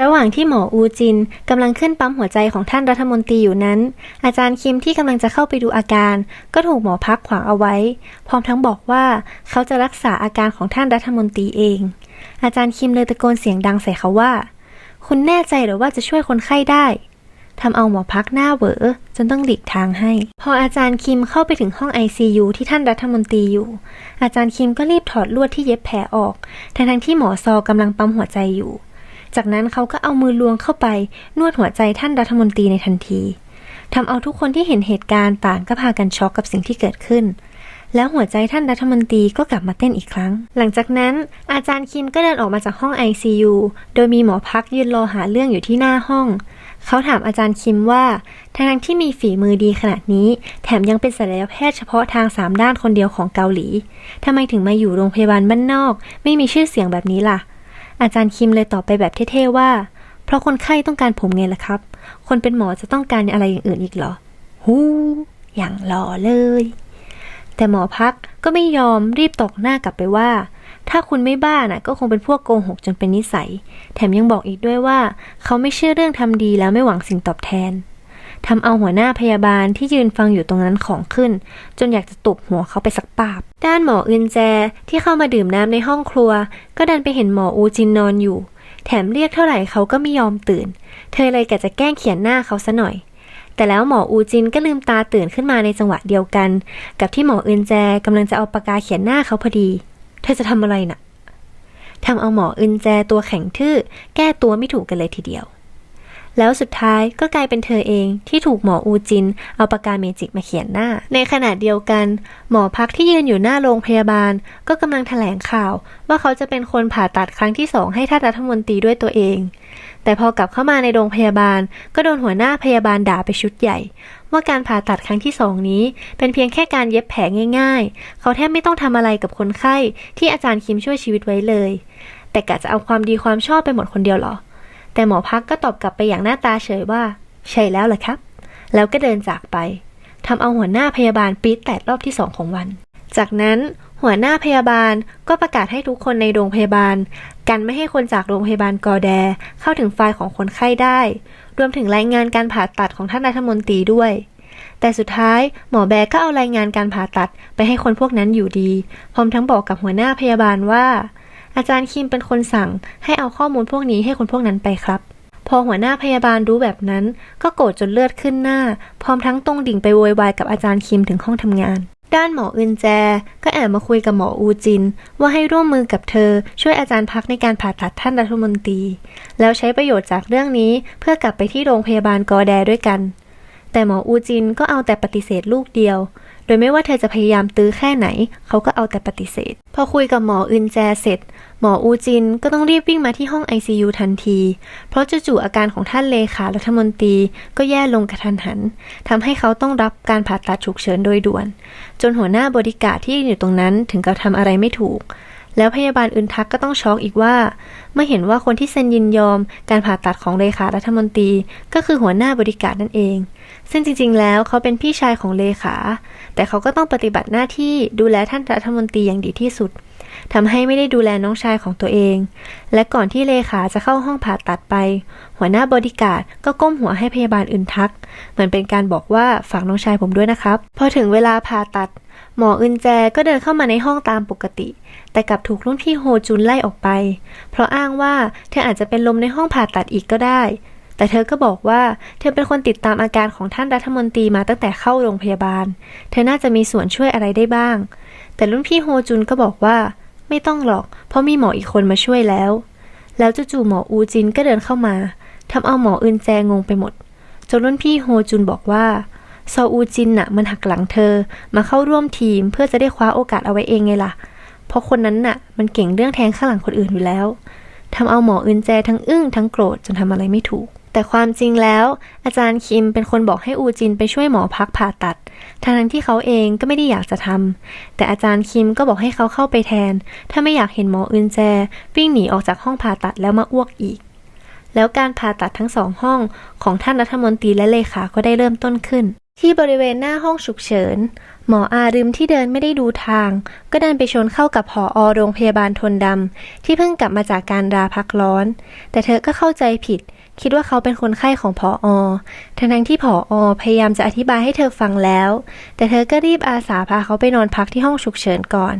ระหว่างที่หมออูจินกำลังขึ้นปั๊มหัวใจของท่านรัฐมนตรีอยู่นั้น อาจารย์คิมที่กำลังจะเข้าไปดูอาการ ก็ถูกหมอพักขวางเอาไว้ พร้อมทั้งบอกว่าเขาจะรักษาอาการของท่านรัฐมนตรีเอง อาจารย์คิมเลยตะโกนเสียงดังใส่เขาว่า คุณแน่ใจหรือว่าจะช่วยคนไข้ได้ทำเอาหมอพักหน้าเหวอจนต้องหลีกทางให้ พออาจารย์คิมเข้าไปถึงห้อง ICU ที่ท่านรัฐมนตรีอยู่ อาจารย์คิมก็รีบถอดลวดที่เย็บแผลออกทั้งทั้งที่หมอซอกำลังปั๊มหัวใจอยู่ จากนั้นเขาก็เอามือลวงเข้าไปนวดหัวใจท่านรัฐมนตรีในทันทีทำเอาทุกคนที่เห็นเหตุการณ์ต่างก็พากันช็อกกับสิ่งที่เกิดขึ้น แล้วหัวใจท่านรัฐมนตรีก็กลับมาเต้นอีกครั้ง หลังจากนั้นอาจารย์คิมก็เดินออกมาจากห้อง ICU โดยมีหมอพักยืนรอหาเรื่องอยู่ที่หน้าห้อง เขาถามอาจารย์คิมว่าทั้งที่มีฝีมือดีขนาดนี้ แถมยังเป็นศัลยแพทย์เฉพาะทางสามด้านคนเดียวของเกาหลีทำไมถึงมาอยู่โรงพยาบาลบ้านนอก ไม่มีชื่อเสียงแบบนี้ล่ะ อาจารย์คิมเลยตอบไปแบบเท่ๆว่า เพราะคนไข้ต้องการผมไงล่ะครับ คนเป็นหมอจะต้องการอะไรอย่างอื่นอีกเหรอ หู อย่างหล่อเลย แต่หมอพักก็ไม่ยอมรีบตอกหน้ากลับไปว่า ถ้าคุณไม่บ้าน่ะ ก็คงเป็นพวกโกหกจนเป็นนิสัย แถมยังบอกอีกด้วยว่า เขาไม่เชื่อเรื่องทำดีแล้วไม่หวังสิ่งตอบแทน ทำเอาหัวหน้าพยาบาลที่ยืนฟังอยู่ตรงนั้นของขึ้น จนอยากจะตบหัวเขาไปสักปาบ ด้านหมออึนแจที่เข้ามาดื่มน้ำในห้องครัว ก็ดันไปเห็นหมออูจินนอนอยู่ แถมเรียกเท่าไหร่เขาก็ไม่ยอมตื่น เธอเลยกะจะแกล้งเขียนหน้าเขาซะหน่อย แต่แล้วหมออูจินก็ลืมตาตื่นขึ้นมาในจังหวะเดียวกัน กับที่หมออึนแจกำลังจะเอาปากกาเขียนหน้าเขาพอดี เธอจะทำอะไรน่ะทำเอาหมออึนแจตัวแข็งทื่อ แก้ตัวไม่ถูกกันเลยทีเดียว แล้วสุดท้ายก็กลายเป็นเธอเองที่ถูกหมออูจิน เอาปากกาเมจิกมาเขียนหน้า ในขณะเดียวกัน หมอพักที่ยืนอยู่หน้าโรงพยาบาล ก็กำลังแถลงข่าว ว่าเขาจะเป็นคนผ่าตัดครั้งที่สองให้ท่านรัฐมนตรีด้วยตัวเอง แต่พอกลับเข้ามาในโรงพยาบาล ก็โดนหัวหน้าพยาบาลด่าไปชุดใหญ่ ว่าการผ่าตัดครั้งที่สองนี้ เป็นเพียงแค่การเย็บแผลง่าย ๆ เขาแทบไม่ต้องทำอะไรกับคนไข้ที่อาจารย์คิมช่วยชีวิตไว้เลย แต่กะจะเอาความดีความชอบไปหมดคนเดียวเหรอ แต่หมอพักก็ตอบกลับไปอย่างหน้าตาเฉยว่า ใช่แล้วล่ะครับ แล้วก็เดินจากไปทำเอาหัวหน้าพยาบาลปี๊ดแตกรอบที่สองของวัน จากนั้นหัวหน้าพยาบาลก็ประกาศให้ทุกคนในโรงพยาบาล กันไม่ให้คนจากโรงพยาบาลกอแด เข้าถึงไฟล์ของคนไข้ได้ รวมถึงรายงานการผ่าตัดของท่านรัฐมนตรีด้วย แต่สุดท้ายหมอแบกก็เอารายงานการผ่าตัดไปให้คนพวกนั้นอยู่ดี พร้อมทั้งบอกกับหัวหน้าพยาบาลว่า อาจารย์คิมเป็นคนสั่งให้เอาข้อมูลพวกนี้ให้คนพวกนั้นไปครับ พอหัวหน้าพยาบาลรู้แบบนั้น ก็โกรธจนเลือดขึ้นหน้า พร้อมทั้งตรงดิ่งไปโวยวายกับอาจารย์คิมถึงห้องทำงาน ด้านหมออึนแจ ก็แอบมาคุยกับหมออูจิน ว่าให้ร่วมมือกับเธอ ช่วยอาจารย์พักในการผ่าตัดท่านรัฐมนตรี แล้วใช้ประโยชน์จากเรื่องนี้เพื่อกลับไปที่โรงพยาบาลกอแดด้วยกัน แต่หมออูจินก็เอาแต่ปฏิเสธลูกเดียว โดยไม่ว่าเธอจะพยายามตื้อแค่ไหน เขาก็เอาแต่ปฏิเสธ พอคุยกับหมออึนแจเสร็จ หมออูจินก็ต้องรีบวิ่งมาที่ห้อง ICU ทันที เพราะจู่ๆอาการของท่านเลขารัฐมนตรีก็แย่ลงกระทันหันทำให้เขาต้องรับการผ่าตัดฉุกเฉินโดยด่วน จนหัวหน้าบริการที่อยู่ตรงนั้นถึงกับทำอะไรไม่ถูก แล้วพยาบาลอึนทักก็ต้องช็อกอีกว่า เมื่อเห็นว่าคนที่เซ็นยินยอมการผ่าตัดของเลขารัฐมนตรี ก็คือหัวหน้าบริการนั่นเอง ซึ่งจริง ๆ แล้วเขาเป็นพี่ชายของเลขา แต่เขาก็ต้องปฏิบัติหน้าที่ดูแลท่านรัฐมนตรีอย่างดีที่สุด ทำให้ไม่ได้ดูแลน้องชายของตัวเอง และก่อนที่เลขาจะเข้าห้องผ่าตัดไป หัวหน้าบริการดก็ก้มหัวให้พยาบาลอื่นทัก เหมือนเป็นการบอกว่าฝากน้องชายผมด้วยนะครับ พอถึงเวลาผ่าตัด หมออึนแจก็เดินเข้ามาในห้องตามปกติ แต่กลับถูกรุ่นพี่โฮจุนไล่ออกไป เพราะอ้างว่าเธออาจจะเป็นลมในห้องผ่าตัดอีกก็ได้ แต่เธอก็บอกว่าเธอเป็นคนติดตามอาการของท่านรัฐมนตรีมาตั้งแต่เข้าโรงพยาบาล เธอน่าจะมีส่วนช่วยอะไรได้บ้างแต่รุ่นพี่โฮจุนก็บอกว่า ไม่ต้องหรอก เพราะมีหมออีกคนมาช่วยแล้ว แล้วจู่ๆหมออูจินก็เดินเข้ามาทำเอาหมออึนแจงงไปหมด จนรุ่นพี่โฮจุนบอกว่าซออูจินน่ะมันหักหลังเธอมาเข้าร่วมทีมเพื่อจะได้คว้าโอกาสเอาไว้เองไงล่ะ เพราะคนนั้นน่ะ มันเก่งเรื่องแทงข้างหลังคนอื่นอยู่แล้วทำเอาหมออึนแจทั้งอึ้งทั้งโกรธจนทำอะไรไม่ถูก แต่ความจริงแล้ว อาจารย์คิมเป็นคนบอกให้อูจินไปช่วยหมอพักผ่าตัดทั้งที่เขาเองก็ไม่ได้อยากจะทำแต่อาจารย์คิมก็บอกให้เขาเข้าไปแทน ถ้าไม่อยากเห็นหมออึนแจ วิ่งหนีออกจากห้องผ่าตัดแล้วมาอ้วกอีก แล้วการผ่าตัดทั้งสองห้องของท่านรัฐมนตรีและเลขาก็ได้เริ่มต้นขึ้น ที่บริเวณหน้าห้องฉุกเฉิน หมออารึมที่เดินไม่ได้ดูทาง ก็เดันไปชนเข้ากับผอโรงพยาบาลทนดำที่เพิ่งกลับมาจากการราพักร้อน แต่เธอก็เข้าใจผิด คิดว่าเขาเป็นคนไข้ของผออทั้งทั้งๆที่ผออพยายามจะอธิบายให้เธอฟังแล้ว แต่เธอก็รีบอาสาพาเขาไปนอนพักที่ห้องฉุกเฉินก่อน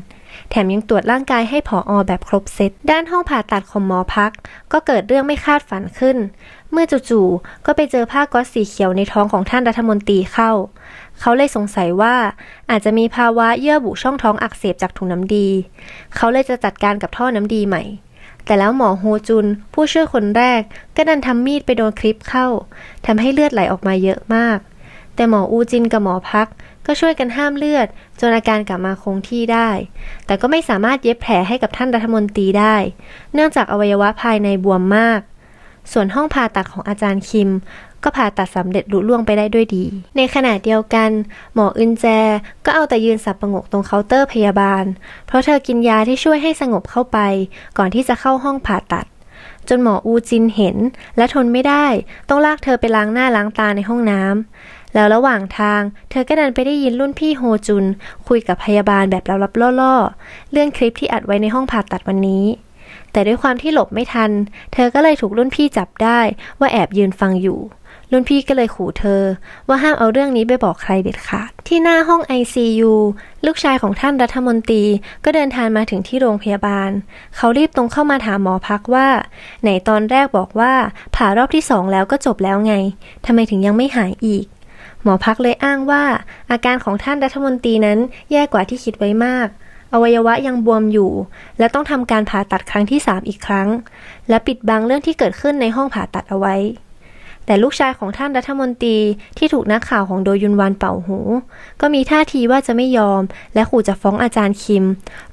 แถมยังตรวจร่างกายให้ผออแบบครบเซต ด้านห้องผ่าตัดของหมอพัก ก็เกิดเรื่องไม่คาดฝันขึ้น เมื่อจู่ๆ ก็ไปเจอผ้าก๊อซสีเขียวในท้องของท่านรัฐมนตรีเข้า เขาเลยสงสัยว่าอาจจะมีภาวะเยื่อบุช่องท้องอักเสบจากถุงน้ำดี เขาเลยจะจัดการกับท่อน้ำดีใหม่ แต่แล้วหมอโฮจุน ผู้ช่วยคนแรก ก็ดันทำมีดไปโดนคลิปเข้าทำให้เลือดไหลออกมาเยอะมาก แต่หมออูจินกับหมอพัก ก็ช่วยกันห้ามเลือด จนอาการกลับมาคงที่ได้ แต่ก็ไม่สามารถเย็บแผลให้กับท่านรัฐมนตรีได้ เนื่องจากอวัยวะภายในบวมมาก ส่วนห้องผ่าตัดของอาจารย์คิม ก็ผ่าตัดสำเร็จลุล่วงไปได้ด้วยดี ในขณะเดียวกัน หมออึนแจก็เอาแต่ยืนสับประงกตรงเคาน์เตอร์พยาบาล เพราะเธอกินยาที่ช่วยให้สงบเข้าไป ก่อนที่จะเข้าห้องผ่าตัด จนหมออูจินเห็น และทนไม่ได้ ต้องลากเธอไปล้างหน้าล้างตาในห้องน้ำแล้วระหว่างทาง เธอก็ดันไปได้ยินรุ่นพี่โฮจุน คุยกับพยาบาลแบบลับๆล่อๆเรื่องคลิปที่อัดไว้ในห้องผ่าตัดวันนี้ แต่ด้วยความที่หลบไม่ทัน เธอก็เลยถูกรุ่นพี่จับได้ว่าแอบยืนฟังอยู่ รุ่นพี่ก็เลยขู่เธอ ว่าห้ามเอาเรื่องนี้ไปบอกใครเด็ดขาด ที่หน้าห้อง ICU ลูกชายของท่านรัฐมนตรีก็เดินทางมาถึงที่โรงพยาบาล เขารีบตรงเข้ามาถามหมอพักว่า ไหนตอนแรกบอกว่าผ่ารอบที่สองแล้วก็จบแล้วไงทำไมถึงยังไม่หายอีกหมอพักเลยอ้างว่า อาการของท่านรัฐมนตรีนั้นแย่กว่าที่คิดไว้มาก อวัยวะยังบวมอยู่ และต้องทำการผ่าตัดครั้งที่ 3 อีกครั้ง และปิดบังเรื่องที่เกิดขึ้นในห้องผ่าตัดเอาไว้ แต่ลูกชายของท่านรัฐมนตรีที่ถูกนักข่าวของโดยุนวันเป่าหู ก็มีท่าทีว่าจะไม่ยอม และขู่จะฟ้องอาจารย์คิม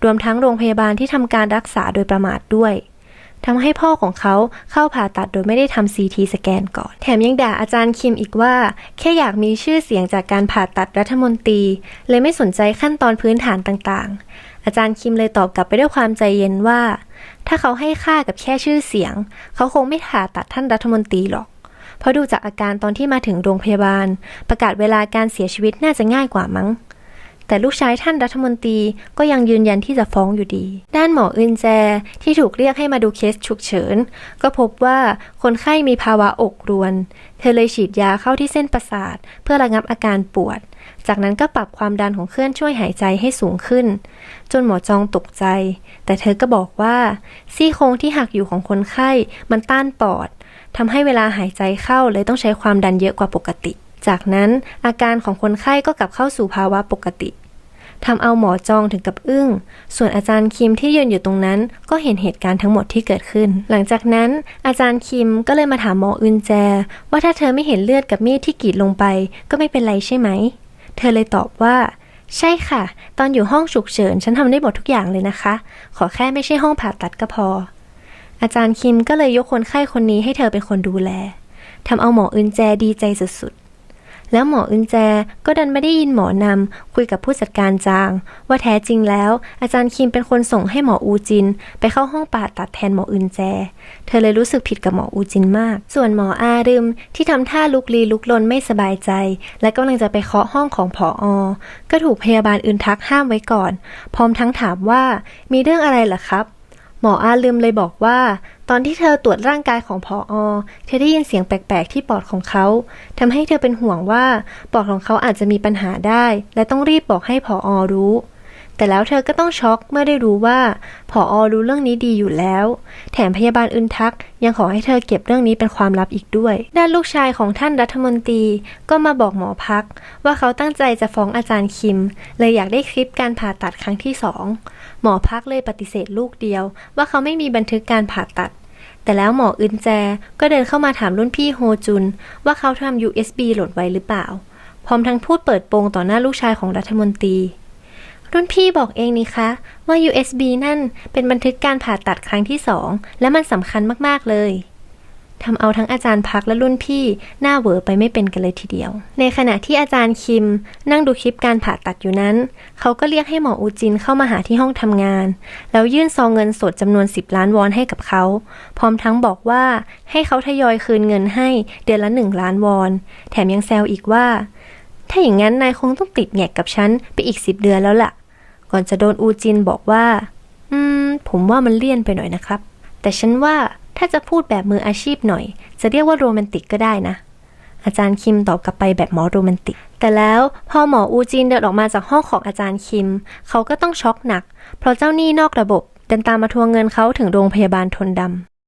รวมทั้งโรงพยาบาลที่ทำการรักษาโดยประมาทด้วยทำให้พ่อของเขาเข้าผ่าตัดโดยไม่ได้ทำซีทีสแกนก่อน แถมยังด่าอาจารย์คิมอีกว่า แค่อยากมีชื่อเสียงจากการผ่าตัดรัฐมนตรี เลยไม่สนใจขั้นตอนพื้นฐานต่างๆ อาจารย์คิมเลยตอบกลับไปด้วยความใจเย็นว่า ถ้าเขาให้ค่ากับแค่ชื่อเสียง เขาคงไม่ผ่าตัดท่านรัฐมนตรีหรอก เพราะดูจากอาการตอนที่มาถึงโรงพยาบาล ประกาศเวลาการเสียชีวิตน่าจะง่ายกว่ามั้ง แต่ลูกชายท่านรัฐมนตรีก็ยังยืนยันที่จะฟ้องอยู่ดี ด้านหมออึนแจที่ถูกเรียกให้มาดูเคสฉุกเฉิน ก็พบว่าคนไข้มีภาวะอกรวน เธอเลยฉีดยาเข้าที่เส้นประสาท เพื่อระงับอาการปวด จากนั้นก็ปรับความดันของเครื่องช่วยหายใจให้สูงขึ้น จนหมอจองตกใจ แต่เธอก็บอกว่า ซี่โครงที่หักอยู่ของคนไข้มันต้านปอดทำให้เวลาหายใจเข้าเลยต้องใช้ความดันเยอะกว่าปกติ จากนั้นอาการของคนไข้ก็กลับเข้าสู่ภาวะปกติ ทำเอาหมอจองถึงกับอึ้ง ส่วนอาจารย์คิมที่ยืนอยู่ตรงนั้น ก็เห็นเหตุการณ์ทั้งหมดที่เกิดขึ้น หลังจากนั้น อาจารย์คิมก็เลยมาถามหมออึนแจ ว่าถ้าเธอไม่เห็นเลือดกับมีดที่กรีดลงไป ก็ไม่เป็นไรใช่ไหม เธอเลยตอบว่า ใช่ค่ะ ตอนอยู่ห้องฉุกเฉินฉันทำได้หมดทุกอย่างเลยนะคะ ขอแค่ไม่ใช่ห้องผ่าตัดก็พอ อาจารย์คิมก็เลยยกคนไข้คนนี้ให้เธอเป็นคนดูแลทำเอาหมออึนแจดีใจสุดๆ แล้วหมออึนแจก็ดันไม่ได้ยินหมอนำคุยกับผู้จัดการจาง ว่าแท้จริงแล้ว อาจารย์คิมเป็นคนส่งให้หมออูจิน ไปเข้าห้องผ่าตัดแทนหมออึนแจ เธอเลยรู้สึกผิดกับหมออูจินมาก ส่วนหมออารึมที่ทำท่าลุกลีลุกลนไม่สบายใจ และกำลังจะไปเคาะห้องของผออก็ถูกพยาบาลอื่นทักห้ามไว้ก่อน พร้อมทั้งถามว่ามีเรื่องอะไรเหรอครับ หมออาลืมเลยบอกว่า ตอนที่เธอตรวจร่างกายของพออ เธอได้ยินเสียงแปลกๆที่ปอดของเขาทำให้เธอเป็นห่วงว่าปอดของเขาอาจจะมีปัญหาได้ และต้องรีบบอกให้พออรู้ แต่แล้วเธอก็ต้องช็อกเมื่อได้รู้ว่าผออรู้เรื่องนี้ดีอยู่แล้ว แถมพยาบาลอึนทัก ยังขอให้เธอเก็บเรื่องนี้เป็นความลับอีกด้วย ด้านลูกชายของท่านรัฐมนตรีก็มาบอกหมอพัก ว่าเขาตั้งใจจะฟ้องอาจารย์คิม เลยอยากได้คลิปการผ่าตัดครั้งที่สอง หมอพักเลยปฏิเสธลูกเดียว ว่าเขาไม่มีบันทึกการผ่าตัด แต่แล้วหมออึนแจก็เดินเข้ามาถามรุ่นพี่โฮจุน ว่าเขาทำ USB หล่นไว้หรือเปล่า พร้อมทั้งพูดเปิดโปงต่อหน้าลูกชายของรัฐมนตรี รุ่นพี่บอกเองนี่คะว่า USB นั่นเป็นบันทึกการผ่าตัดครั้งที่สองและมันสำคัญมากๆเลย ทำเอาทั้งอาจารย์พักและรุ่นพี่หน้าเวอไปไม่เป็นกันเลยทีเดียว ในขณะที่อาจารย์คิม นั่งดูคลิปการผ่าตัดอยู่นั้น เขาก็เรียกให้หมออูจินเข้ามาหาที่ห้องทำงาน แล้วยื่นซองเงินสดจำนวน 10 ล้านวอนให้กับเขา พร้อมทั้งบอกว่าให้เขาทยอยคืนเงินให้เดือนละ 1 ล้านวอน แถมยังแซวอีกว่า ถ้าอย่างนั้นนายคงต้องติดแงกกับฉันไปอีกสิบเดือนแล้วล่ะ ก่อนจะโดนอูจินบอกว่า อืม ผมว่ามันเลี่ยนไปหน่อยนะครับ แต่ฉันว่า ถ้าจะพูดแบบมืออาชีพหน่อย จะเรียกว่าโรแมนติกก็ได้นะ อาจารย์คิมตอบกลับไปแบบหมอโรแมนติก แต่แล้วพอหมออูจินเดินออกมาจากห้องของอาจารย์คิม เขาก็ต้องช็อกหนัก เพราะเจ้าหนี้นอกระบบเดินตามมาทวงเงินเขาถึงโรงพยาบาลทนดำ